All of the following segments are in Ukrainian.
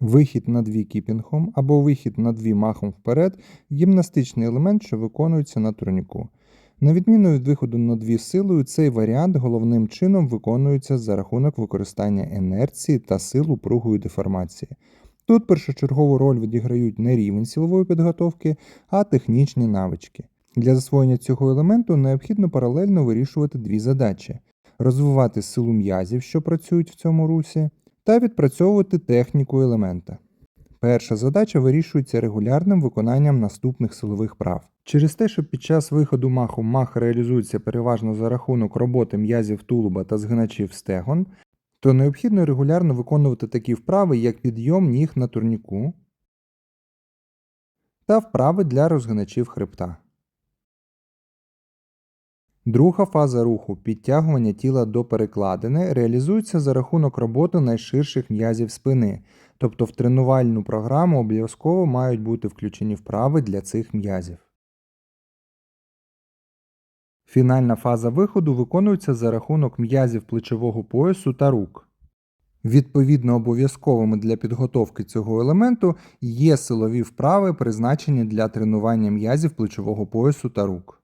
Вихід на дві кіпінгом або вихід на дві махом вперед гімнастичний елемент, що виконується на турніку. На відміну від виходу на дві силою, цей варіант головним чином виконується за рахунок використання інерції та сил упругої деформації. Тут першочергову роль відіграють не рівень силової підготовки, а технічні навички. Для засвоєння цього елементу необхідно паралельно вирішувати дві задачі: розвивати силу м'язів, що працюють в цьому русі, та відпрацьовувати техніку елемента. Перша задача вирішується регулярним виконанням наступних силових прав. Через те, що під час виходу маху мах реалізується переважно за рахунок роботи м'язів тулуба та згиначів стегон, то необхідно регулярно виконувати такі вправи, як підйом ніг на турніку та вправи для розгиначів хребта. Друга фаза руху підтягування тіла до перекладини реалізується за рахунок роботи найширших м'язів спини, тобто в тренувальну програму обов'язково мають бути включені вправи для цих м'язів. Фінальна фаза виходу виконується за рахунок м'язів плечового поясу та рук. Відповідно обов'язковими для підготовки цього елементу є силові вправи, призначені для тренування м'язів плечового поясу та рук.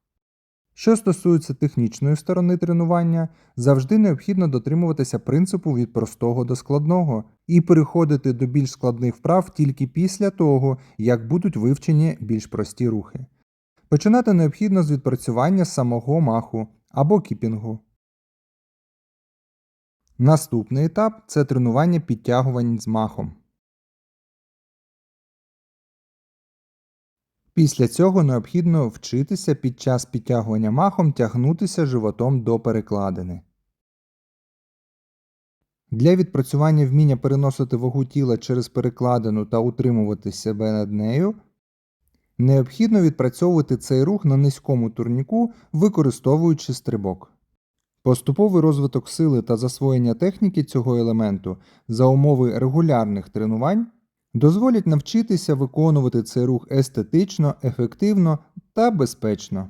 Що стосується технічної сторони тренування, завжди необхідно дотримуватися принципу від простого до складного і переходити до більш складних вправ тільки після того, як будуть вивчені більш прості рухи. Починати необхідно з відпрацювання самого маху або кіпінгу. Наступний етап це тренування підтягувань з махом. Після цього необхідно вчитися під час підтягування махом тягнутися животом до перекладини. Для відпрацювання вміння переносити вагу тіла через перекладину та утримувати себе над нею необхідно відпрацьовувати цей рух на низькому турніку, використовуючи стрибок. Поступовий розвиток сили та засвоєння техніки цього елементу за умови регулярних тренувань дозволять навчитися виконувати цей рух естетично, ефективно та безпечно.